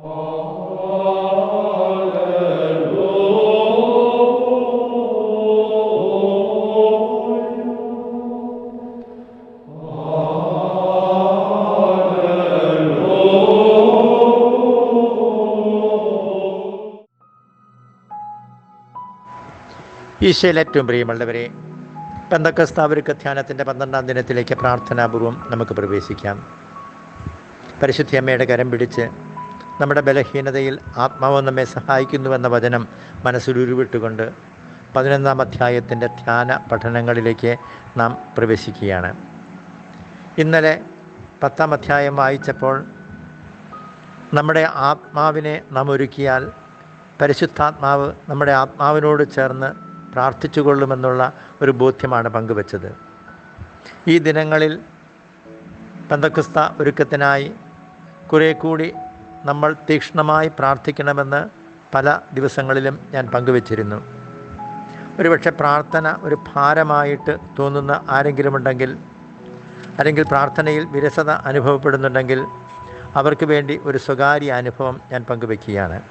ഈശോയിൽ ഏറ്റവും പ്രിയമുള്ളവരെ പെന്തക്കസ്താവരുക്ക ധ്യാനത്തിന്റെ പന്ത്രണ്ടാം ദിനത്തിലേക്ക് പ്രാർത്ഥനാപൂർവം നമുക്ക് പ്രവേശിക്കാം. പരിശുദ്ധി അമ്മയുടെ കരം പിടിച്ച് നമ്മുടെ ബലഹീനതയിൽ ആത്മാവ് നമ്മെ സഹായിക്കുന്നുവെന്ന വചനം മനസ്സിലുരുവിട്ടുകൊണ്ട് പതിനൊന്നാം അധ്യായത്തിന്റെ ധ്യാന പഠനങ്ങളിലേക്ക് നാം പ്രവേശിക്കുകയാണ്. ഇന്നലെ പത്താം അധ്യായം വായിച്ചപ്പോൾ നമ്മുടെ ആത്മാവിനെ നാം ഒരുക്കിയാൽ പരിശുദ്ധാത്മാവ് നമ്മുടെ ആത്മാവിനോട് ചേർന്ന് പ്രാർത്ഥിച്ചു കൊള്ളുമെന്നുള്ള ഒരു ബോധ്യമാണ് പങ്കുവച്ചത്. ഈ ദിനങ്ങളിൽ പന്തക്രിസ്ത ഒരുക്കത്തിനായി കുറേ കൂടി നമ്മൾ തീക്ഷ്ണമായി പ്രാർത്ഥിക്കണമെന്ന് പല ദിവസങ്ങളിലും ഞാൻ പങ്കുവച്ചിരുന്നു. ഒരുപക്ഷെ പ്രാർത്ഥന ഒരു ഭാരമായിട്ട് തോന്നുന്ന ആരെങ്കിലും ഉണ്ടെങ്കിൽ അല്ലെങ്കിൽ പ്രാർത്ഥനയിൽ വിരസത അനുഭവപ്പെടുന്നുണ്ടെങ്കിൽ അവർക്ക് വേണ്ടി ഒരു സ്വകാര്യ അനുഭവം ഞാൻ പങ്കുവെക്കുകയാണ്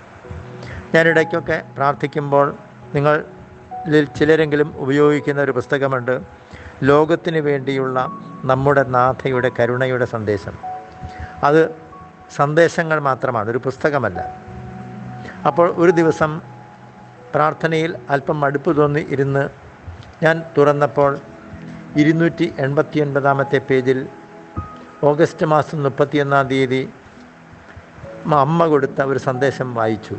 ഞാനിടയ്ക്കൊക്കെ പ്രാർത്ഥിക്കുമ്പോൾ നിങ്ങൾ ചിലരെങ്കിലും ഉപയോഗിക്കുന്ന ഒരു പുസ്തകമുണ്ട് ലോകത്തിന് വേണ്ടിയുള്ള നമ്മുടെ നാഥയുടെ കരുണയുടെ സന്ദേശം. അത് സന്ദേശങ്ങൾ മാത്രമാണ് ഒരു പുസ്തകമല്ല. അപ്പോൾ ഒരു ദിവസം പ്രാർത്ഥനയിൽ അല്പം മടുപ്പ് തോന്നി ഇരുന്ന് ഞാൻ തുറന്നപ്പോൾ ഇരുന്നൂറ്റി എൺപത്തി ഒൻപതാമത്തെ പേജിൽ ഓഗസ്റ്റ് മാസം മുപ്പത്തിയൊന്നാം തീയതി അമ്മ കൊടുത്ത ഒരു സന്ദേശം വായിച്ചു.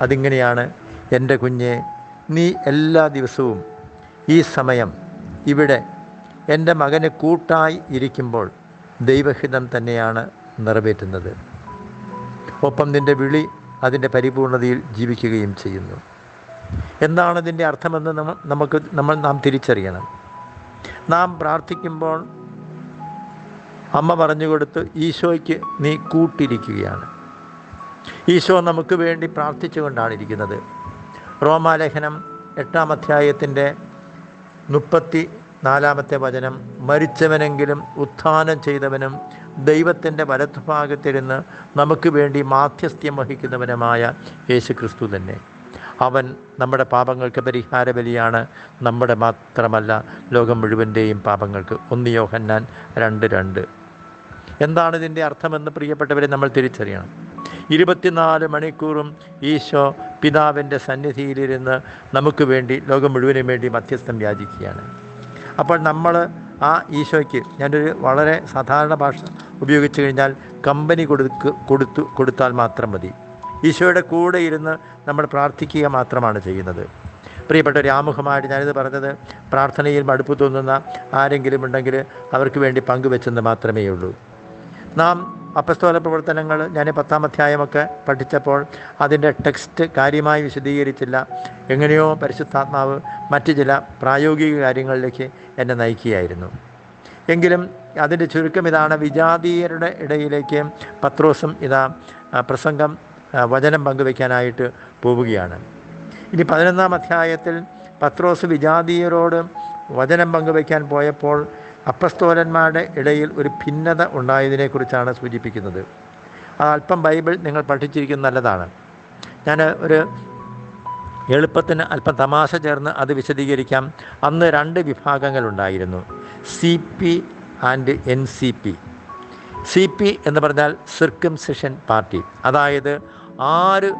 അതിങ്ങനെയാണ് എന്റെ കുഞ്ഞെ നീ എല്ലാ ദിവസവും ഈ സമയം ഇവിടെ എന്റെ മകന് കൂട്ടായി ഇരിക്കുമ്പോൾ ദൈവഹിതം തന്നെയാണ് നിറവേറ്റുന്നത്. ഒപ്പം നിന്റെ വിളി അതിന്റെ പരിപൂർണതയിൽ ജീവിക്കുകയും ചെയ്യുന്നു. എന്താണ് ഇതിന്റെ അർത്ഥമെന്ന് നമ്മൾ നമുക്ക് നമ്മൾ നാം തിരിച്ചറിയണം. നാം പ്രാർത്ഥിക്കുമ്പോൾ അമ്മ പറഞ്ഞു കൊടുത്ത് ഈശോയ്ക്ക് നീ കൂട്ടിരിക്കുകയാണ്. ഈശോ നമുക്ക് വേണ്ടി പ്രാർത്ഥിച്ചുകൊണ്ടാണ് ഇരിക്കുന്നത്. റോമാലേഖനം എട്ടാം അധ്യായത്തിന്റെ മുപ്പത്തി നാലാമത്തെ വചനം മരിച്ചവനെങ്കിലും ഉത്ഥാനം ചെയ്തവനും ദൈവത്തിന്റെ വലത്തുഭാഗത്തിരുന്ന് നമുക്ക് വേണ്ടി മാധ്യസ്ഥ്യം വഹിക്കുന്നവനുമായ യേശു ക്രിസ്തു തന്നെ. അവൻ നമ്മുടെ പാപങ്ങൾക്ക് പരിഹാര ബലിയാണ്. നമ്മുടെ മാത്രമല്ല ലോകം മുഴുവന്റെയും പാപങ്ങൾക്ക്. ഒന്ന് യോഹന്നാൻ രണ്ട് രണ്ട്. എന്താണ് ഇതിന്റെ അർത്ഥമെന്ന് പ്രിയപ്പെട്ടവരെ നമ്മൾ തിരിച്ചറിയണം. ഇരുപത്തിനാല് മണിക്കൂറും ഈശോ പിതാവിന്റെ സന്നിധിയിലിരുന്ന് നമുക്ക് വേണ്ടി ലോകം മുഴുവനും വേണ്ടി മധ്യസ്ഥം യാചിക്കുകയാണ്. അപ്പോൾ നമ്മൾ ആ ഈശോയ്ക്ക് ഞാനൊരു വളരെ സാധാരണ ഭാഷ ഉപയോഗിച്ച് കഴിഞ്ഞാൽ കമ്പനി കൊടുക്ക് കൊടുത്തു കൊടുത്താൽ മാത്രം മതി. ഈശോയുടെ കൂടെ ഇരുന്ന് നമ്മൾ പ്രാർത്ഥിക്കുക മാത്രമാണ് ചെയ്യുന്നത്. പ്രിയപ്പെട്ട രാമുഖമായിട്ട് ഞാനിത് പറഞ്ഞത് പ്രാർത്ഥനയിൽ മടുപ്പ് തോന്നുന്ന ആരെങ്കിലും ഉണ്ടെങ്കിൽ അവർക്ക് വേണ്ടി പങ്കുവെച്ചെന്ന് മാത്രമേ ഉള്ളൂ. നാം അപ്പസ്തോല പ്രവർത്തനങ്ങൾ ഞാൻ പത്താം അധ്യായമൊക്കെ പഠിച്ചപ്പോൾ അതിന്റെ ടെക്സ്റ്റ് കാര്യമായി വിശദീകരിച്ചില്ല. എങ്ങനെയോ പരിശുദ്ധാത്മാവ് മറ്റ് ചില പ്രായോഗിക കാര്യങ്ങളിലേക്ക് എന്നെ നയിക്കുകയായിരുന്നു. എങ്കിലും അതിന്റെ ചുരുക്കം ഇതാണ്. വിജാതീയരുടെ ഇടയിലേക്ക് പത്രോസും ഇതാ പ്രസംഗം വചനം പങ്കുവയ്ക്കാനായിട്ട് പോവുകയാണ്. ഇനി പതിനൊന്നാം അധ്യായത്തിൽ പത്രോസ് വിജാതീയരോട് വചനം പങ്കുവയ്ക്കാൻ പോയപ്പോൾ അപ്പസ്തോലന്മാരുടെ ഇടയിൽ ഒരു ഭിന്നത ഉണ്ടായതിനെക്കുറിച്ചാണ് സൂചിപ്പിക്കുന്നത്. അത് അല്പം ബൈബിൾ നിങ്ങൾ പഠിച്ചിരിക്കുന്നത് നല്ലതാണ്. ഞാൻ ഒരു എളുപ്പത്തിന് അല്പം തമാശ ചേർന്ന് അത് വിശദീകരിക്കാം. അന്ന് രണ്ട് വിഭാഗങ്ങളുണ്ടായിരുന്നു. C P and N C P. C P എന്ന് പറഞ്ഞാൽ സിർക്കംസെഷൻ പാർട്ടി അതായത് ആര്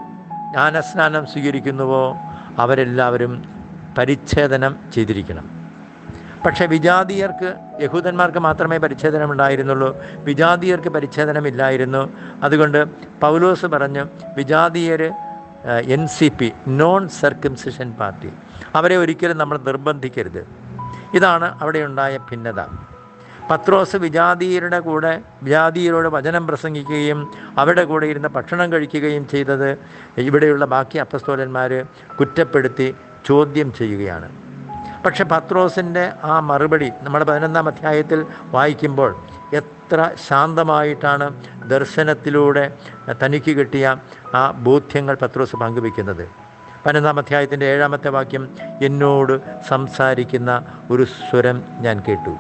ജ്ഞാനസ്നാനം സ്വീകരിക്കുന്നുവോ അവരെല്ലാവരും പരിച്ഛേദനം ചെയ്തിരിക്കണം. പക്ഷെ വിജാതീയർക്ക് യഹൂദന്മാർക്ക് മാത്രമേ പരിച്ഛേദനം ഉണ്ടായിരുന്നുള്ളൂ വിജാതീയർക്ക് പരിച്ഛേദനമില്ലായിരുന്നു. അതുകൊണ്ട് പൗലോസ് പറഞ്ഞു വിജാതീയർ N C P non circumcision party അവരെ ഒരിക്കലും നമ്മൾ നിർബന്ധിക്കരുത്. ഇതാണ് അവിടെ ഉണ്ടായ ഭിന്നത. പത്രോസ് വിജാതീയരുടെ കൂടെ വിജാതീയരോട് വചനം പ്രസംഗിക്കുകയും അവരുടെ കൂടെ ഇരുന്ന് ഭക്ഷണം കഴിക്കുകയും ചെയ്തത് ഇവിടെയുള്ള ബാക്കി അപ്പസ്തോലന്മാർ കുറ്റപ്പെടുത്തി ചോദ്യം ചെയ്യുകയാണ്. പക്ഷെ പത്രോസിന്റെ ആ മറുപടി നമ്മുടെ പതിനൊന്നാം അധ്യായത്തിൽ വായിക്കുമ്പോൾ എത്ര ശാന്തമായിട്ടാണ് ദർശനത്തിലൂടെ തനിക്ക് കിട്ടിയ ആ ബോധ്യങ്ങൾ പത്രോസ് പങ്കുവെക്കുന്നത് പതിനൊന്നാം അധ്യായത്തിന്റെ ഏഴാമത്തെ വാക്യം എന്നോട് സംസാരിക്കുന്ന ഒരു സ്വരം ഞാൻ കേട്ടു.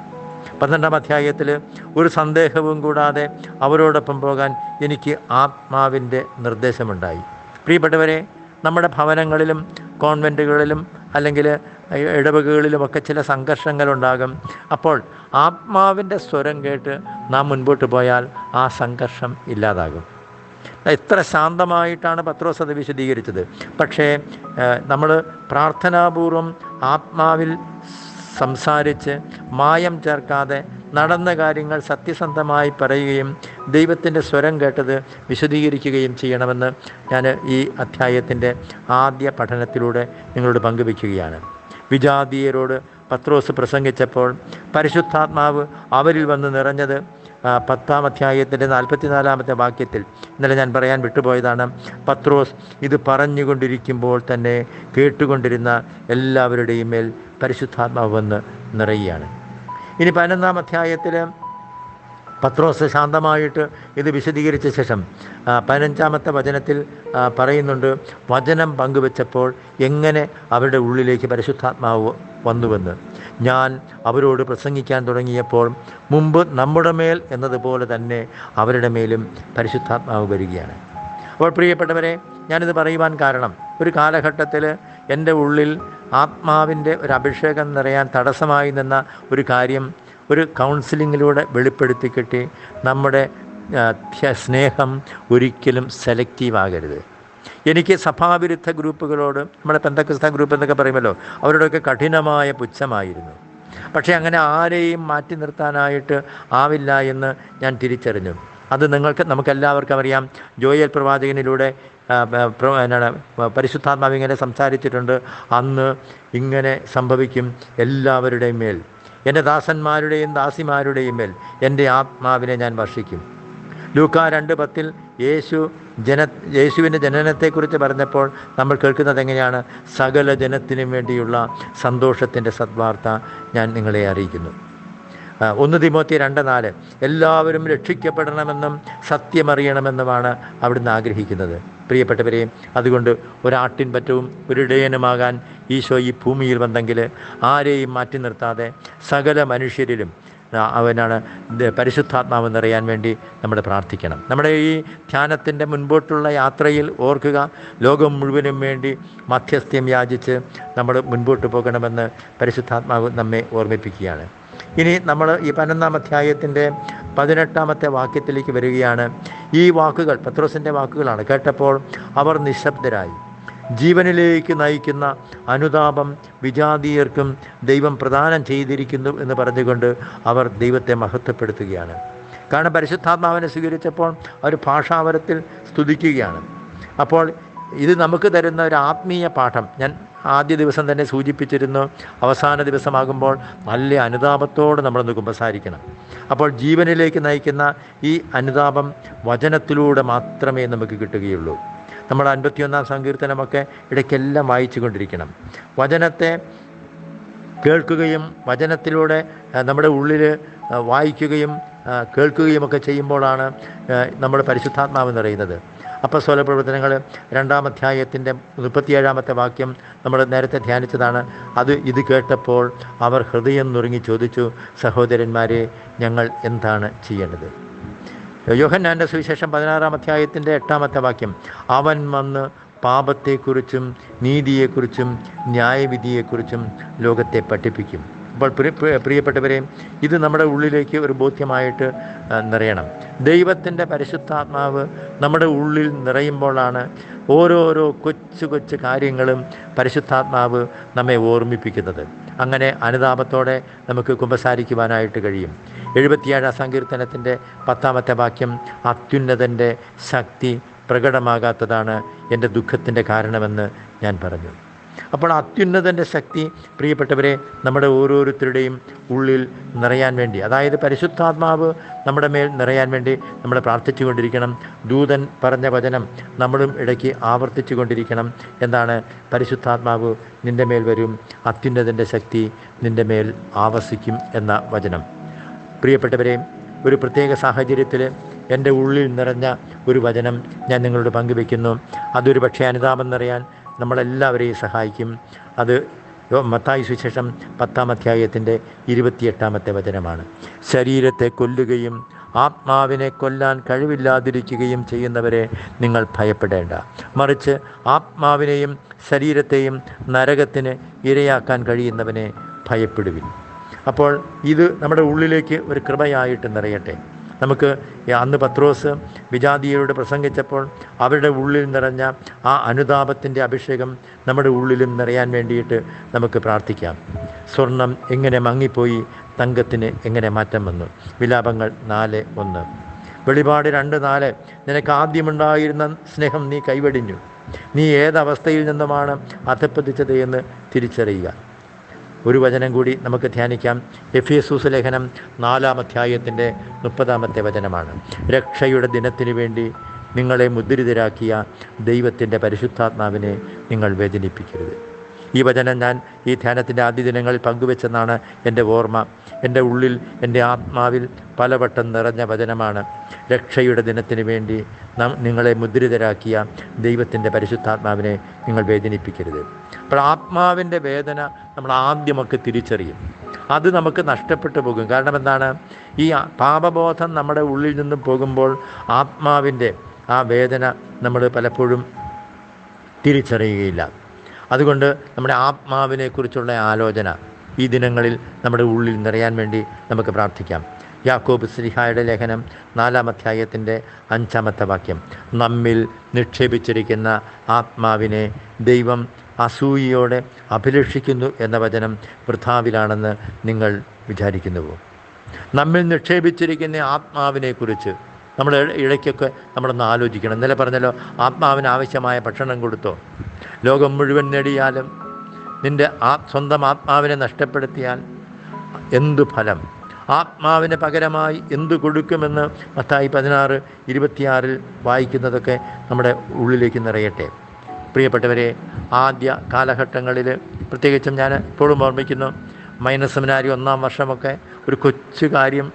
പന്ത്രണ്ടാം അധ്യായത്തിൽ ഒരു സന്ദേഹവും കൂടാതെ അവരോടൊപ്പം പോകാൻ എനിക്ക് ആത്മാവിന്റെ നിർദ്ദേശമുണ്ടായി. പ്രിയപ്പെട്ടവരെ നമ്മുടെ ഭവനങ്ങളിലും കോൺവെന്റുകളിലും അല്ലെങ്കിൽ ഇടവകകളിലുമൊക്കെ ചില സംഘർഷങ്ങളുണ്ടാകും. അപ്പോൾ ആത്മാവിന്റെ സ്വരം കേട്ട് നാം മുൻപോട്ട് പോയാൽ ആ സംഘർഷം ഇല്ലാതാകും. എത്ര ശാന്തമായിട്ടാണ് പത്രോസ് അത് വിശദീകരിച്ചത്. പക്ഷേ നമ്മൾ പ്രാർത്ഥനാപൂർവം ആത്മാവിൽ സംസാരിച്ച് മായം ചേർക്കാതെ നടന്ന കാര്യങ്ങൾ സത്യസന്ധമായി പറയുകയും ദൈവത്തിന്റെ സ്വരം കേട്ടത് വിശദീകരിക്കുകയും ചെയ്യണമെന്ന് ഞാൻ ഈ അധ്യായത്തിന്റെ ആദ്യ പഠനത്തിലൂടെ നിങ്ങളോട് പങ്കുവയ്ക്കുകയാണ്. വിജാതീയരോട് പത്രോസ് പ്രസംഗിച്ചപ്പോൾ പരിശുദ്ധാത്മാവ് അവരിൽ വന്ന് നിറഞ്ഞത് പത്താം അധ്യായത്തിന്റെ നാൽപ്പത്തിനാലാമത്തെ വാക്യത്തിൽ. ഇന്നലെ ഞാൻ പറയാൻ വിട്ടുപോയതാണ്. പത്രോസ് ഇത് പറഞ്ഞുകൊണ്ടിരിക്കുമ്പോൾ തന്നെ കേട്ടുകൊണ്ടിരുന്ന എല്ലാവരുടെയും മേൽ പരിശുദ്ധാത്മാവ് വന്ന് നിറയുകയാണ്. ഇനി പതിനൊന്നാം അധ്യായത്തിൽ പത്രോസ് ശാന്തമായിട്ട് ഇത് വിശദീകരിച്ച ശേഷം പതിനഞ്ചാമത്തെ വചനത്തിൽ പറയുന്നുണ്ട് വചനം പങ്കുവെച്ചപ്പോൾ എങ്ങനെ അവരുടെ ഉള്ളിലേക്ക് പരിശുദ്ധാത്മാവ് വന്നുവെന്ന്. ഞാൻ അവരോട് പ്രസംഗിക്കാൻ തുടങ്ങിയപ്പോൾ മുമ്പ് നമ്മുടെ മേൽ എന്നതുപോലെ തന്നെ അവരുടെ മേലും പരിശുദ്ധാത്മാവ് വരികയാണ്. അപ്പോൾ പ്രിയപ്പെട്ടവരെ ഞാനിത് പറയുവാൻ കാരണം ഒരു കാലഘട്ടത്തിൽ എന്റെ ഉള്ളിൽ ആത്മാവിന്റെ ഒരു അഭിഷേകം നിറയാൻ തടസ്സമായി നിന്ന ഒരു കാര്യം ഒരു കൗൺസിലിങ്ങിലൂടെ വെളിപ്പെടുത്തി കിട്ടി നമ്മുടെ സ്നേഹം ഒരിക്കലും സെലക്റ്റീവ് ആകരുത്. എനിക്ക് സഭാവിരുദ്ധ ഗ്രൂപ്പുകളോട് നമ്മുടെ പെന്തക്രിസ്ത ഗ്രൂപ്പ് എന്നൊക്കെ പറയുമല്ലോ അവരോടൊക്കെ കഠിനമായ പുച്ഛമായിരുന്നു. പക്ഷേ അങ്ങനെ ആരെയും മാറ്റി നിർത്താനായിട്ട് ആവില്ല എന്ന് ഞാൻ തിരിച്ചറിഞ്ഞു. അത് നിങ്ങൾക്ക് നമുക്കെല്ലാവർക്കും അറിയാം. ജോയൽ പ്രവാചകനിലൂടെ എന്നാണ് പരിശുദ്ധാത്മാവ് ഇങ്ങനെ സംസാരിച്ചിട്ടുണ്ട്. അന്ന് ഇങ്ങനെ സംഭവിക്കും എല്ലാവരുടെയും മേൽ. എന്റെ ദാസന്മാരുടെയും ദാസിമാരുടെയും മേൽ എന്റെ ആത്മാവിനെ ഞാൻ വർഷിക്കും. ലൂക്ക രണ്ട് പത്തിൽ യേശു ജന യേശുവിന്റെ ജനനത്തെക്കുറിച്ച് പറഞ്ഞപ്പോൾ നമ്മൾ കേൾക്കുന്നത് എങ്ങനെയാണ്? സകല ജനത്തിനും വേണ്ടിയുള്ള സന്തോഷത്തിന്റെ സദ്വാർത്ത ഞാൻ നിങ്ങളെ അറിയിക്കുന്നു. ഒന്ന് തിമോത്തി രണ്ട് നാല്. എല്ലാവരും രക്ഷിക്കപ്പെടണമെന്നും സത്യമറിയണമെന്നുമാണ് അവിടുന്ന് ആഗ്രഹിക്കുന്നത്. പ്രിയപ്പെട്ടവരെയും അതുകൊണ്ട് ഒരാട്ടിൻ പറ്റവും ഒരു ഇടയനുമാകാൻ ഈശോ ഈ ഭൂമിയിൽ വന്നെങ്കിൽ ആരെയും മാറ്റി നിർത്താതെ സകല മനുഷ്യരിലും അവനാണ് പരിശുദ്ധാത്മാവ് നിറയാൻ വേണ്ടി നമ്മൾ പ്രാർത്ഥിക്കണം. നമ്മുടെ ഈ ധ്യാനത്തിന്റെ മുൻപോട്ടുള്ള യാത്രയിൽ ഓർക്കുക ലോകം മുഴുവനും വേണ്ടി മധ്യസ്ഥ്യം യാചിച്ച് നമ്മൾ മുൻപോട്ട് പോകണമെന്ന് പരിശുദ്ധാത്മാവ് നമ്മെ ഓർമ്മിപ്പിക്കുകയാണ്. ഇനി നമ്മൾ ഈ പതിനൊന്നാം അധ്യായത്തിന്റെ പതിനെട്ടാമത്തെ വാക്യത്തിലേക്ക് വരികയാണ്. ഈ വാക്കുകൾ പത്രോസിന്റെ വാക്കുകളാണ്. കേട്ടപ്പോൾ അവർ നിശബ്ദരായി. ജീവനിലേക്ക് നയിക്കുന്ന അനുതാപം വിജാതീയർക്കും ദൈവം പ്രദാനം ചെയ്തിരിക്കുന്നു എന്ന് പറഞ്ഞുകൊണ്ട് അവർ ദൈവത്തെ മഹത്വപ്പെടുത്തുകയാണ്. കാരണം പരിശുദ്ധാത്മാവിനെ സ്വീകരിച്ചപ്പോൾ അവർ ഭാഷാവരത്തിൽ സ്തുതിക്കുകയാണ്. അപ്പോൾ ഇത് നമുക്ക് തരുന്ന ഒരു ആത്മീയ പാഠം. ഞാൻ ആദ്യ ദിവസം തന്നെ സൂചിപ്പിച്ചിരുന്നു. അവസാന ദിവസമാകുമ്പോൾ നല്ല അനുതാപത്തോടെ നമ്മളൊന്ന് കുമ്പസാരിക്കണം. അപ്പോൾ ജീവനിലേക്ക് നയിക്കുന്ന ഈ അനുതാപം വചനത്തിലൂടെ മാത്രമേ നമുക്ക് കിട്ടുകയുള്ളൂ. നമ്മൾ അൻപത്തിയൊന്നാം സങ്കീർത്തനമൊക്കെ ഇടയ്ക്കെല്ലാം വായിച്ചു കൊണ്ടിരിക്കണം വചനത്തെ കേൾക്കുകയും വചനത്തിലൂടെ നമ്മുടെ ഉള്ളിൽ വായിക്കുകയും കേൾക്കുകയുമൊക്കെ ചെയ്യുമ്പോഴാണ് നമ്മുടെ പരിശുദ്ധാത്മാവ് നിറയുന്നത് അപ്പസ്വല പ്രവർത്തനങ്ങൾ രണ്ടാം അധ്യായത്തിന്റെ മുപ്പത്തിയേഴാമത്തെ വാക്യം നമ്മൾ നേരത്തെ ധ്യാനിച്ചതാണ്. അത് ഇത് കേട്ടപ്പോൾ അവർ ഹൃദയം നുറുങ്ങി ചോദിച്ചു സഹോദരന്മാരെ ഞങ്ങൾ എന്താണ് ചെയ്യേണ്ടത്? യോഹന്നാന്റെ സുവിശേഷം പതിനാറാം അധ്യായത്തിന്റെ എട്ടാമത്തെ വാക്യം അവൻ വന്ന് പാപത്തെക്കുറിച്ചും നീതിയെക്കുറിച്ചും ന്യായവിധിയെക്കുറിച്ചും ലോകത്തെ പഠിപ്പിക്കും. അപ്പോൾ പ്രിയപ്പെട്ടവരെ ഇത് നമ്മുടെ ഉള്ളിലേക്ക് ഒരു ബോധ്യമായിട്ട് നിറയണം. ദൈവത്തിന്റെ പരിശുദ്ധാത്മാവ് നമ്മുടെ ഉള്ളിൽ നിറയുമ്പോഴാണ് ഓരോരോ കൊച്ചു കൊച്ചു കാര്യങ്ങളും പരിശുദ്ധാത്മാവ് നമ്മെ ഓർമ്മിപ്പിക്കുന്നത്. അങ്ങനെ അനുതാപത്തോടെ നമുക്ക് കുമ്പസാരിക്കുവാനായിട്ട് കഴിയും. എഴുപത്തിയേഴാം സങ്കീർത്തനത്തിന്റെ പത്താമത്തെ വാക്യം അത്യുന്നതന്റെ ശക്തി പ്രകടമാകാത്തതാണ് എന്റെ ദുഃഖത്തിന്റെ കാരണമെന്ന് ഞാൻ പറഞ്ഞു. അപ്പോൾ അത്യുന്നതന്റെ ശക്തി പ്രിയപ്പെട്ടവരെ നമ്മുടെ ഓരോരുത്തരുടെയും ഉള്ളിൽ നിറയാൻ വേണ്ടി അതായത് പരിശുദ്ധാത്മാവ് നമ്മുടെ മേൽ നിറയാൻ വേണ്ടി നമ്മൾ പ്രാർത്ഥിച്ചു കൊണ്ടിരിക്കണം ദൂതൻ പറഞ്ഞ വചനം നമ്മളും ഇടയ്ക്ക് ആവർത്തിച്ചു കൊണ്ടിരിക്കണം എന്താണ് പരിശുദ്ധാത്മാവ് നിന്റെ മേൽ വരും. അത്യുന്നതന്റെ ശക്തി നിന്റെ മേൽ ആവസിക്കും എന്ന വചനം. പ്രിയപ്പെട്ടവരെ ഒരു പ്രത്യേക സാഹചര്യത്തിൽ എന്റെ ഉള്ളിൽ നിറഞ്ഞ ഒരു വചനം ഞാൻ നിങ്ങളോട് പങ്കുവെക്കുന്നു അതൊരു പക്ഷേ അനുതാപം നിറയാൻ നമ്മളെല്ലാവരെയും സഹായിക്കും. അത് മത്തായി സുശേഷം പത്താം അധ്യായത്തിന്റെ ഇരുപത്തിയെട്ടാമത്തെ വചനമാണ്. ശരീരത്തെ കൊല്ലുകയും ആത്മാവിനെ കൊല്ലാൻ കഴിവില്ലാതിരിക്കുകയും ചെയ്യുന്നവരെ നിങ്ങൾ ഭയപ്പെടേണ്ട. മറിച്ച് ആത്മാവിനെയും ശരീരത്തെയും നരകത്തിന് ഇരയാക്കാൻ കഴിയുന്നവനെ ഭയപ്പെടുവിൻ. അപ്പോൾ ഇത് നമ്മുടെ ഉള്ളിലേക്ക് ഒരു കൃപയായിട്ട് നിറയട്ടെ. നമുക്ക് അന്ന് പത്രോസ് വിജാതീയരോട് പ്രസംഗിച്ചപ്പോൾ അവരുടെ ഉള്ളിൽ നിറഞ്ഞ ആ അനുതാപത്തിന്റെ അഭിഷേകം നമ്മുടെ ഉള്ളിലും നിറയാൻ വേണ്ടിയിട്ട് നമുക്ക് പ്രാർത്ഥിക്കാം. സ്വർണം എങ്ങനെ മങ്ങിപ്പോയി? തങ്കത്തിന് എങ്ങനെ മാറ്റം വന്നു? വിലാപങ്ങൾ നാല് ഒന്ന്. വെളിപാട് രണ്ട് നാല്. നിനക്ക് ആദ്യമുണ്ടായിരുന്ന സ്നേഹം നീ കൈവടിഞ്ഞു. നീ ഏതവസ്ഥയിൽ നിന്നുമാണ് അധപ്പതിച്ചത് എന്ന് തിരിച്ചറിയുക. ഒരു വചനം കൂടി നമുക്ക് ധ്യാനിക്കാം. എഫിയസൂസ് ലേഖനം നാലാം അധ്യായത്തിന്റെ മുപ്പതാമത്തെ വചനമാണ്. രക്ഷയുടെ ദിനത്തിനു വേണ്ടി നിങ്ങളെ മുദ്രിതരാക്കിയ ദൈവത്തിന്റെ പരിശുദ്ധാത്മാവിനെ നിങ്ങൾ വേദനിപ്പിക്കരുത്. ഈ വചനം ഞാൻ ഈ ധ്യാനത്തിന്റെ ആദ്യ ദിനങ്ങളിൽ പങ്കുവെച്ചെന്നാണ് എന്റെ ഓർമ്മ. എന്റെ ഉള്ളിൽ എന്റെ ആത്മാവിൽ പലവട്ടം നിറഞ്ഞ വചനമാണ്. രക്ഷയുടെ ദിനത്തിന് വേണ്ടി നാം നിങ്ങളെ മുദ്രിതരാക്കിയ ദൈവത്തിന്റെ പരിശുദ്ധാത്മാവിനെ നിങ്ങൾ വേദനിപ്പിക്കരുത്. അപ്പോൾ ആത്മാവിന്റെ വേദന നമ്മൾ ആദ്യമൊക്കെ തിരിച്ചറിയും. അത് നമുക്ക് നഷ്ടപ്പെട്ടു പോകും. കാരണം എന്താണ്? ഈ പാപബോധം നമ്മുടെ ഉള്ളിൽ നിന്നും പോകുമ്പോൾ ആത്മാവിന്റെ ആ വേദന നമ്മൾ പലപ്പോഴും തിരിച്ചറിയുകയില്ല. അതുകൊണ്ട് നമ്മുടെ ആത്മാവിനെക്കുറിച്ചുള്ള ആലോചന ഈ ദിനങ്ങളിൽ നമ്മുടെ ഉള്ളിൽ നിറയാൻ വേണ്ടി നമുക്ക് പ്രാർത്ഥിക്കാം. യാക്കോബ് ശ്രീഹായുടെ ലേഖനം നാലാം അധ്യായത്തിന്റെ അഞ്ചാമത്തെ വാക്യം. നമ്മിൽ നിക്ഷേപിച്ചിരിക്കുന്ന ആത്മാവിനെ ദൈവം അസൂയയോടെ അഭിലഷിക്കുന്നു എന്ന വചനം വൃഥാവിലാണെന്ന് നിങ്ങൾ വിചാരിക്കുന്നുവോ? നമ്മിൽ നിക്ഷേപിച്ചിരിക്കുന്ന ആത്മാവിനെക്കുറിച്ച് നമ്മൾ ഇടയ്ക്കൊക്കെ നമ്മളൊന്ന് ആലോചിക്കണം. ഇന്നലെ പറഞ്ഞല്ലോ ആത്മാവിന് ആവശ്യമായ ഭക്ഷണം കൊടുത്തോ? ലോകം മുഴുവൻ നേടിയാലും നിന്റെ ആ സ്വന്തം ആത്മാവിനെ നഷ്ടപ്പെടുത്തിയാൽ എന്തു ഫലം? ആത്മാവിന് പകരമായി എന്തു കൊടുക്കുമെന്ന് മത്തായി പതിനാറ് ഇരുപത്തിയാറിൽ വായിക്കുന്നതൊക്കെ നമ്മുടെ ഉള്ളിലേക്ക് നിറയട്ടെ. പ്രിയപ്പെട്ടവരെ ആദ്യ കാലഘട്ടങ്ങളിൽ പ്രത്യേകിച്ചും ഞാൻ ഇപ്പോഴും ഓർമ്മിക്കുന്നു മൈനസ് സെമിനാരി ഒന്നാം വർഷമൊക്കെ ഒരു കൊച്ചു കാര്യം.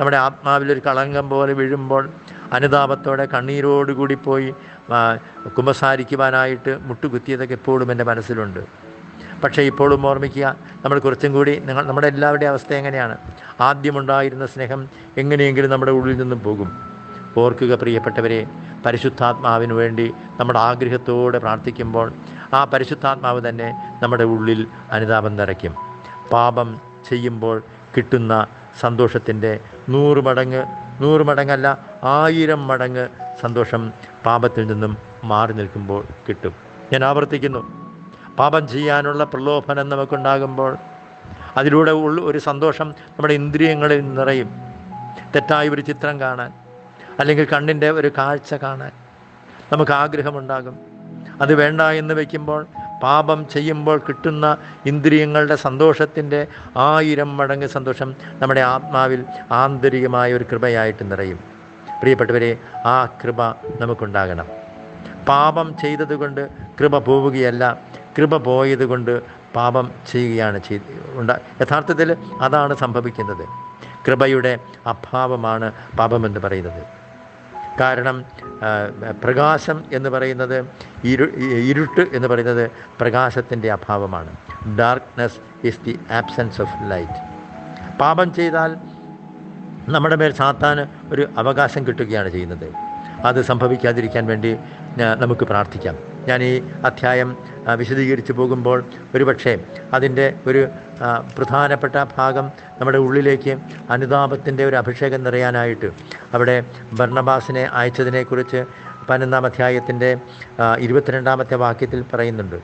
നമ്മുടെ ആത്മാവിലൊരു കളങ്കം പോലെ വീഴുമ്പോൾ അനുതാപത്തോടെ കണ്ണീരോടുകൂടി പോയി കുമ്പസാരിക്കുവാനായിട്ട് മുട്ടുകുത്തിയതൊക്കെ എപ്പോഴും എന്റെ മനസ്സിലുണ്ട്. പക്ഷേ ഇപ്പോഴും ഓർമ്മിക്കുക നമ്മൾ കുറച്ചും കൂടി നിങ്ങൾ നമ്മുടെ എല്ലാവരുടെയും അവസ്ഥ എങ്ങനെയാണ്? ആദ്യമുണ്ടായിരുന്ന സ്നേഹം എങ്ങനെയെങ്കിലും നമ്മുടെ ഉള്ളിൽ നിന്നും പോകും. ഓർക്കുക പ്രിയപ്പെട്ടവരെ പരിശുദ്ധാത്മാവിന് വേണ്ടി നമ്മുടെ ആഗ്രഹത്തോടെ പ്രാർത്ഥിക്കുമ്പോൾ ആ പരിശുദ്ധാത്മാവ് തന്നെ നമ്മുടെ ഉള്ളിൽ അനുതാപം നിറയ്ക്കും. പാപം ചെയ്യുമ്പോൾ കിട്ടുന്ന സന്തോഷത്തിന്റെ നൂറ് മടങ്ങ് നൂറ് മടങ്ങല്ല ആയിരം മടങ്ങ് സന്തോഷം പാപത്തിൽ നിന്നും മാറി നിൽക്കുമ്പോൾ കിട്ടും. ഞാൻ ആവർത്തിക്കുന്നു. പാപം ചെയ്യാനുള്ള പ്രലോഭനം നമുക്കുണ്ടാകുമ്പോൾ അതിലൂടെ ഉള്ള ഒരു സന്തോഷം നമ്മുടെ ഇന്ദ്രിയങ്ങളിൽ നിറയും. തെറ്റായ ഒരു ചിത്രം കാണാൻ അല്ലെങ്കിൽ കണ്ണിന്റെ ഒരു കാഴ്ച കാണാൻ നമുക്ക് ആഗ്രഹമുണ്ടാകും. അത് വേണ്ട എന്ന് വയ്ക്കുമ്പോൾ പാപം ചെയ്യുമ്പോൾ കിട്ടുന്ന ഇന്ദ്രിയങ്ങളുടെ സന്തോഷത്തിന്റെ ആയിരം മടങ്ങ് സന്തോഷം നമ്മുടെ ആത്മാവിൽ ആന്തരികമായ ഒരു കൃപയായിട്ട് നിറയും. പ്രിയപ്പെട്ടവരെ ആ കൃപ നമുക്കുണ്ടാകണം. പാപം ചെയ്തതുകൊണ്ട് കൃപ പോവുകയല്ല കൃപ പോയതുകൊണ്ട് പാപം ചെയ്യുകയാണ് ചെയ്ത് ഉണ്ടാ യഥാർത്ഥത്തിൽ അതാണ് സംഭവിക്കുന്നത്. കൃപയുടെ അഭാവമാണ് പാപമെന്ന് പറയുന്നത്. കാരണം പ്രകാശം എന്ന് പറയുന്നത് ഇരു ഇരുട്ട് എന്ന് പറയുന്നത് പ്രകാശത്തിന്റെ അഭാവമാണ്. Darkness is the absence of light പാപം ചെയ്താൽ നമ്മുടെ മേൽ സാത്താന് ഒരു അവകാശം കിട്ടുകയാണ് ചെയ്യുന്നത്. അത് സംഭവിക്കാതിരിക്കാൻ വേണ്ടി നമുക്ക് പ്രാർത്ഥിക്കാം. ഞാൻ ഈ അധ്യായം വിശദീകരിച്ചു പോകുമ്പോൾ ഒരുപക്ഷെ അതിന്റെ ഒരു പ്രധാനപ്പെട്ട ഭാഗം നമ്മുടെ ഉള്ളിലേക്ക് അനുതാപത്തിന്റെ ഒരു അഭിഷേകം നിറയാനായിട്ട് അവിടെ ഭർണബാസിനെ അയച്ചതിനെക്കുറിച്ച് പതിനൊന്നാം അധ്യായത്തിന്റെ ഇരുപത്തിരണ്ടാമത്തെ വാക്യത്തിൽ പറയുന്നുണ്ട്.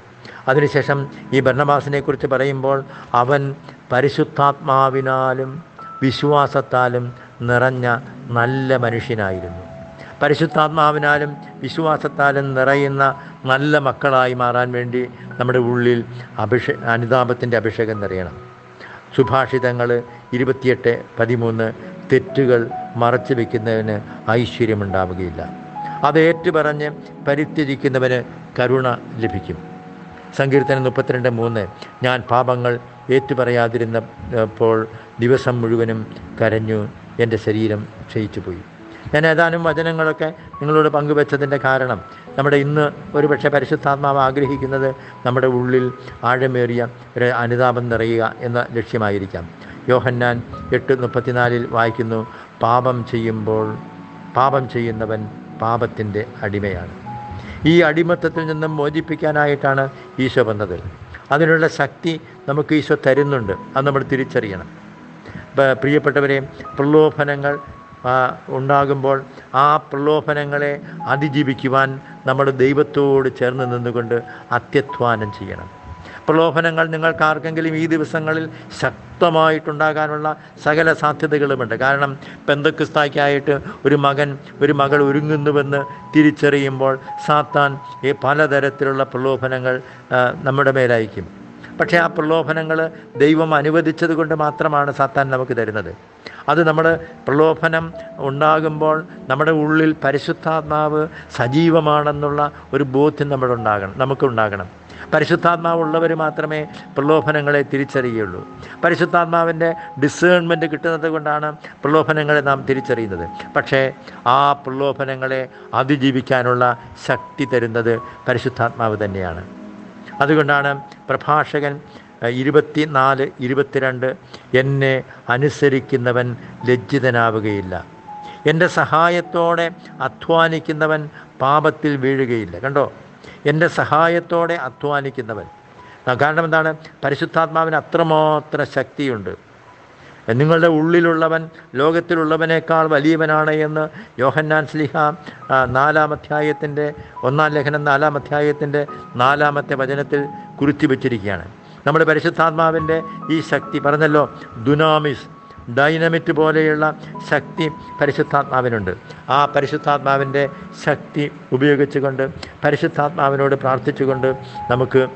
അതിനുശേഷം ഈ ഭർണബാസിനെക്കുറിച്ച് പറയുമ്പോൾ അവൻ പരിശുദ്ധാത്മാവിനാലും വിശ്വാസത്താലും നിറഞ്ഞ നല്ല മനുഷ്യനായിരുന്നു. പരിശുദ്ധാത്മാവിനാലും വിശ്വാസത്താലും നിറയുന്ന നല്ല മക്കളായി മാറാൻ വേണ്ടി നമ്മുടെ ഉള്ളിൽ അഭിഷേ അനുതാപത്തിന്റെ അഭിഷേകം നിറയണം. സുഭാഷിതങ്ങൾ ഇരുപത്തിയെട്ട് പതിമൂന്ന് തെറ്റുകൾ മറച്ചു വയ്ക്കുന്നതിന് ഐശ്വര്യമുണ്ടാവുകയില്ല. അത് ഏറ്റുപറഞ്ഞ് പരിത്യജിക്കുന്നവന് കരുണ ലഭിക്കും. സങ്കീർത്തനം മുപ്പത്തിരണ്ട് മൂന്ന് ഞാൻ പാപങ്ങൾ ഏറ്റുപറയാതിരുന്നപ്പോൾ ദിവസം മുഴുവനും കരഞ്ഞു എന്റെ ശരീരം ക്ഷയിച്ചു പോയി ഞാൻ ഏതാനും വചനങ്ങളൊക്കെ നിങ്ങളോട് പങ്കുവെച്ചതിന്റെ കാരണം നമ്മുടെ ഇന്ന് ഒരു പക്ഷേ പരിശുദ്ധാത്മാവ് ആഗ്രഹിക്കുന്നത് നമ്മുടെ ഉള്ളിൽ ആഴമേറിയ ഒരു അനുതാപം നിറയുക എന്ന ലക്ഷ്യമായിരിക്കാം. യോഹന്നാൻ എട്ട് മുപ്പത്തിനാലിൽ വായിക്കുന്നു പാപം ചെയ്യുമ്പോൾ പാപം ചെയ്യുന്നവൻ പാപത്തിന്റെ അടിമയാണ്. ഈ അടിമത്തത്തിൽ നിന്നും മോചിപ്പിക്കാനായിട്ടാണ് ഈശോ വന്നത്. അതിനുള്ള ശക്തി നമുക്ക് ഈശോ തരുന്നുണ്ട്. അത് നമ്മൾ തിരിച്ചറിയണം. പ്രിയപ്പെട്ടവരെ പ്രലോഭനങ്ങൾ ഉണ്ടാകുമ്പോൾ ആ പ്രലോഭനങ്ങളെ അതിജീവിക്കുവാൻ നമ്മൾ ദൈവത്തോട് ചേർന്ന് നിന്നുകൊണ്ട് അത്യധ്വാനം ചെയ്യണം. പ്രലോഭനങ്ങൾ നിങ്ങൾക്ക് ആർക്കെങ്കിലും ഈ ദിവസങ്ങളിൽ ശക്തമായിട്ടുണ്ടാകാനുള്ള സകല സാധ്യതകളുമുണ്ട്. കാരണം പെന്തക്കുസ്തായ്ക്കായിട്ട് ഒരു മകൻ ഒരു മകൾ ഒരുങ്ങുന്നുവെന്ന് തിരിച്ചറിയുമ്പോൾ സാത്താൻ ഈ പലതരത്തിലുള്ള പ്രലോഭനങ്ങൾ നമ്മുടെ മേലയക്കും പക്ഷേ ആ പ്രലോഭനങ്ങൾ ദൈവം അനുവദിച്ചത് കൊണ്ട് മാത്രമാണ് സാത്താൻ നമുക്ക് തരുന്നത്. അത് നമ്മുടെ പ്രലോഭനം ഉണ്ടാകുമ്പോൾ നമ്മുടെ ഉള്ളിൽ പരിശുദ്ധാത്മാവ് സജീവമാണെന്നുള്ള ഒരു ബോധ്യം നമ്മുടെ ഉണ്ടാകണം നമുക്കുണ്ടാകണം പരിശുദ്ധാത്മാവ് ഉള്ളവർ മാത്രമേ പ്രലോഭനങ്ങളെ തിരിച്ചറിയുള്ളൂ. പരിശുദ്ധാത്മാവിന്റെ ഡിസേൺമെന്റ് കിട്ടുന്നത് കൊണ്ടാണ് പ്രലോഭനങ്ങളെ നാം തിരിച്ചറിയുന്നത്. പക്ഷേ ആ പ്രലോഭനങ്ങളെ അതിജീവിക്കാനുള്ള ശക്തി തരുന്നത് പരിശുദ്ധാത്മാവ് തന്നെയാണ്. അതുകൊണ്ടാണ് പ്രഭാഷകൻ അഹ്, ഇരുപത്തി നാല് ഇരുപത്തിരണ്ട് എന്നെ അനുസരിക്കുന്നവൻ ലജ്ജിതനാവുകയില്ല. എന്റെ സഹായത്തോടെ അധ്വാനിക്കുന്നവൻ പാപത്തിൽ വീഴുകയില്ല. കണ്ടോ? എന്റെ സഹായത്തോടെ അധ്വാനിക്കുന്നവൻ. കാരണം എന്താണ്? പരിശുദ്ധാത്മാവിന് അത്രമാത്ര ശക്തിയുണ്ട്. നിങ്ങളുടെ ഉള്ളിലുള്ളവൻ ലോകത്തിലുള്ളവനേക്കാൾ വലിയവനാണ് എന്ന് യോഹന്നാൻ സ്ലിഹ നാലാം അധ്യായത്തിന്റെ ഒന്നാം ലേഖനം നാലാം അധ്യായത്തിന്റെ നാലാമത്തെ വചനത്തിൽ കുറിച്ചു വച്ചിരിക്കുകയാണ്. നമ്മുടെ പരിശുദ്ധാത്മാവിന്റെ ഈ ശക്തി പറഞ്ഞല്ലോ ദുനാമിസ് ഡൈനമിറ്റ് പോലെയുള്ള ശക്തി പരിശുദ്ധാത്മാവിനുണ്ട്. ആ പരിശുദ്ധാത്മാവിന്റെ ശക്തി ഉപയോഗിച്ചുകൊണ്ട് പരിശുദ്ധാത്മാവിനോട് പ്രാർത്ഥിച്ചുകൊണ്ട് നമുക്ക്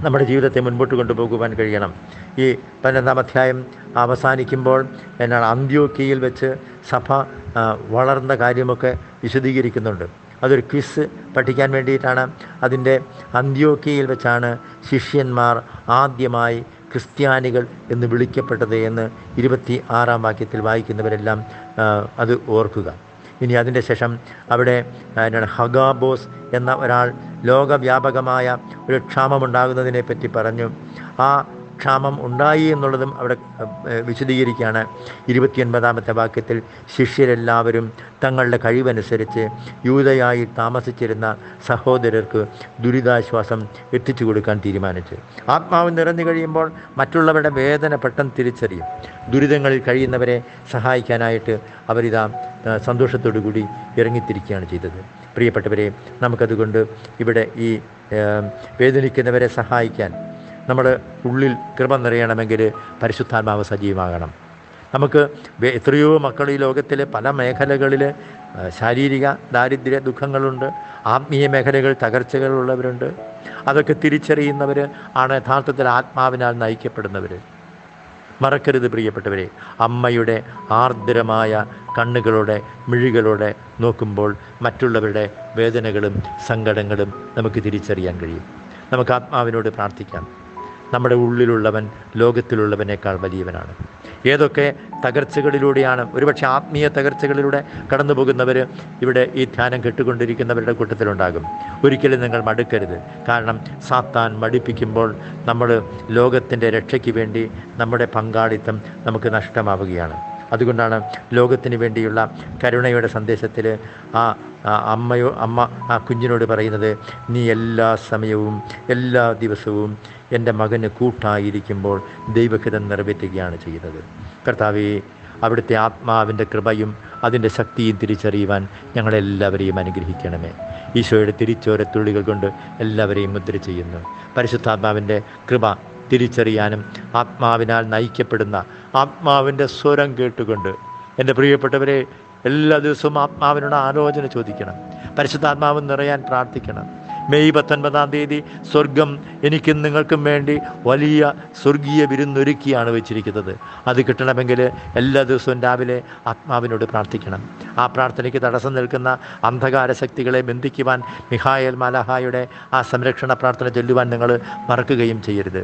നമ്മുടെ ജീവിതത്തെ മുൻപോട്ട് കൊണ്ടുപോകുവാൻ കഴിയണം. ഈ പതിനൊന്നാം അധ്യായം അവസാനിക്കുമ്പോൾ എന്നാൽ അന്ത്യോക്കിയിൽ വെച്ച് സഭ വളർന്ന കാര്യമൊക്കെ വിശദീകരിക്കുന്നുണ്ട്. അതൊരു ക്വിസ് പഠിക്കാൻ വേണ്ടിയിട്ടാണ്. അതിന്റെ അന്ത്യോക്കിയിൽ വെച്ചാണ് ശിഷ്യന്മാർ ആദ്യമായി ക്രിസ്ത്യാനികൾ എന്ന് വിളിക്കപ്പെട്ടത് എന്ന് ഇരുപത്തി ആറാം വാക്യത്തിൽ വായിക്കുന്നവരെല്ലാം അത് ഓർക്കുക. ഇനി അതിന്റെ ശേഷം അവിടെ ഹഗാബോസ് എന്ന ഒരാൾ ലോകവ്യാപകമായ ഒരു ക്ഷാമമുണ്ടാകുന്നതിനെ പറ്റി പറഞ്ഞു. ആ ക്ഷാമം ഉണ്ടായി എന്നുള്ളതും അവിടെ വിശദീകരിക്കുകയാണ്. ഇരുപത്തിയൊൻപതാമത്തെ വാക്യത്തിൽ ശിഷ്യരെല്ലാവരും തങ്ങളുടെ കഴിവനുസരിച്ച് യൂതയായി താമസിച്ചിരുന്ന സഹോദരർക്ക് ദുരിതാശ്വാസം എത്തിച്ചു കൊടുക്കാൻ തീരുമാനിച്ചു. ആത്മാവ് നിറഞ്ഞു കഴിയുമ്പോൾ മറ്റുള്ളവരുടെ വേദന പെട്ടെന്ന് തിരിച്ചറിയും. ദുരിതങ്ങളിൽ കഴിയുന്നവരെ സഹായിക്കാനായിട്ട് അവരിതാ സന്തോഷത്തോടു കൂടി ഇറങ്ങിത്തിരിക്കുകയാണ് ചെയ്തത്. പ്രിയപ്പെട്ടവരെ നമുക്കതുകൊണ്ട് ഇവിടെ ഈ വേദനിക്കുന്നവരെ സഹായിക്കാൻ നമ്മൾ ഉള്ളിൽ കൃപ നിറയണമെങ്കിൽ പരിശുദ്ധാത്മാവ് സജീവമാകണം. നമുക്ക് എത്രയോ മക്കൾ ഈ ലോകത്തിലെ പല മേഖലകളിൽ ശാരീരിക ദാരിദ്ര്യ ദുഃഖങ്ങളുണ്ട് ആത്മീയ മേഖലകൾ തകർച്ചകളുള്ളവരുണ്ട് അതൊക്കെ തിരിച്ചറിയുന്നവർ ആണ് യഥാർത്ഥത്തിൽ ആത്മാവിനാൽ നയിക്കപ്പെടുന്നവർ മറക്കരുത് പ്രിയപ്പെട്ടവരെ. അമ്മയുടെ ആർദ്രമായ കണ്ണുകളോടെ മിഴികളോടെ നോക്കുമ്പോൾ മറ്റുള്ളവരുടെ വേദനകളും സങ്കടങ്ങളും നമുക്ക് തിരിച്ചറിയാൻ കഴിയും. നമുക്ക് ആത്മാവിനോട് പ്രാർത്ഥിക്കാം. നമ്മുടെ ഉള്ളിലുള്ളവൻ ലോകത്തിലുള്ളവനേക്കാൾ വലിയവനാണ്. ഏതൊക്കെ തകർച്ചകളിലൂടെയാണ് ഒരുപക്ഷെ ആത്മീയ തകർച്ചകളിലൂടെ കടന്നു പോകുന്നവർ ഇവിടെ ഈ ധ്യാനം കെട്ടുകൊണ്ടിരിക്കുന്നവരുടെ കൂട്ടത്തിലുണ്ടാകും. ഒരിക്കലും നിങ്ങൾ മടുക്കരുത്. കാരണം സാത്താൻ മടിപ്പിക്കുമ്പോൾ നമ്മൾ ലോകത്തിന്റെ രക്ഷയ്ക്ക് വേണ്ടി നമ്മുടെ പങ്കാളിത്തം നമുക്ക് നഷ്ടമാവുകയാണ്. അതുകൊണ്ടാണ് ലോകത്തിന് വേണ്ടിയുള്ള കരുണയുടെ സന്ദേശത്തിൽ ആ അമ്മയോ അമ്മ ആ കുഞ്ഞിനോട് പറയുന്നത് നീ എല്ലാ സമയവും എല്ലാ ദിവസവും എന്റെ മകന് കൂട്ടായിരിക്കുമ്പോൾ ദൈവഹിതം നിറവേറ്റുകയാണ് ചെയ്യുന്നത്. കർത്താവേ അവിടുത്തെ ആത്മാവിന്റെ കൃപയും അതിന്റെ ശക്തിയും തിരിച്ചറിയുവാൻ ഞങ്ങളെല്ലാവരെയും അനുഗ്രഹിക്കണമേ. ഈശോയുടെ തിരിച്ചോര തുള്ളികൾ കൊണ്ട് എല്ലാവരെയും മുദ്ര ചെയ്യുന്നു. പരിശുദ്ധാത്മാവിന്റെ കൃപ തിരിച്ചറിയാനും ആത്മാവിനാൽ നയിക്കപ്പെടുന്ന ആത്മാവിന്റെ സ്വരം കേട്ടുകൊണ്ട്. എന്റെ പ്രിയപ്പെട്ടവരെ എല്ലാ ദിവസവും ആത്മാവിനോട് ആലോചന ചോദിക്കണം. പരിശുദ്ധാത്മാവ് നിറയാൻ പ്രാർത്ഥിക്കണം. മെയ് പത്തൊൻപതാം തീയതി സ്വർഗം എനിക്കും നിങ്ങൾക്കും വേണ്ടി വലിയ സ്വർഗീയ വിരുന്നൊരുക്കിയാണ് വെച്ചിരിക്കുന്നത്. അത് കിട്ടണമെങ്കിൽ എല്ലാ ദിവസവും രാവിലെ ആത്മാവിനോട് പ്രാർത്ഥിക്കണം. ആ പ്രാർത്ഥനയ്ക്ക് തടസ്സം നിൽക്കുന്ന അന്ധകാര ശക്തികളെ ബന്ധിക്കുവാൻ മിഹായൽ മാലഹായുടെ ആ സംരക്ഷണ പ്രാർത്ഥന ചൊല്ലുവാൻ നിങ്ങൾ മറക്കുകയും ചെയ്യരുത്.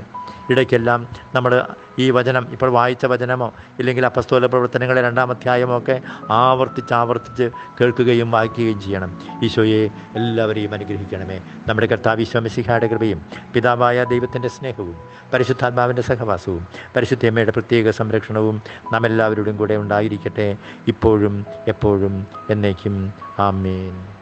ഇടയ്ക്കെല്ലാം നമ്മൾ ഈ വചനം ഇപ്പോൾ വായിച്ച വചനമോ ഇല്ലെങ്കിൽ അപ്പസ്തോല പ്രവർത്തനങ്ങളെ രണ്ടാം അധ്യായമോ ഒക്കെ ആവർത്തിച്ച് ആവർത്തിച്ച് കേൾക്കുകയും വായിക്കുകയും ചെയ്യണം. ഈശോയെ എല്ലാവരെയും അനുഗ്രഹിക്കണമേ. നമ്മുടെ കർത്താവ് ഈശോമിസിഹായുടെ കൃപയും പിതാവായ ദൈവത്തിന്റെ സ്നേഹവും പരിശുദ്ധാത്മാവിന്റെ സഹവാസവും പരിശുദ്ധമ്മയുടെ പ്രത്യേക സംരക്ഷണവും നാം എല്ലാവരോടും കൂടെ ഉണ്ടായിരിക്കട്ടെ. ഇപ്പോഴും എപ്പോഴും รุมเอเนคิม อามน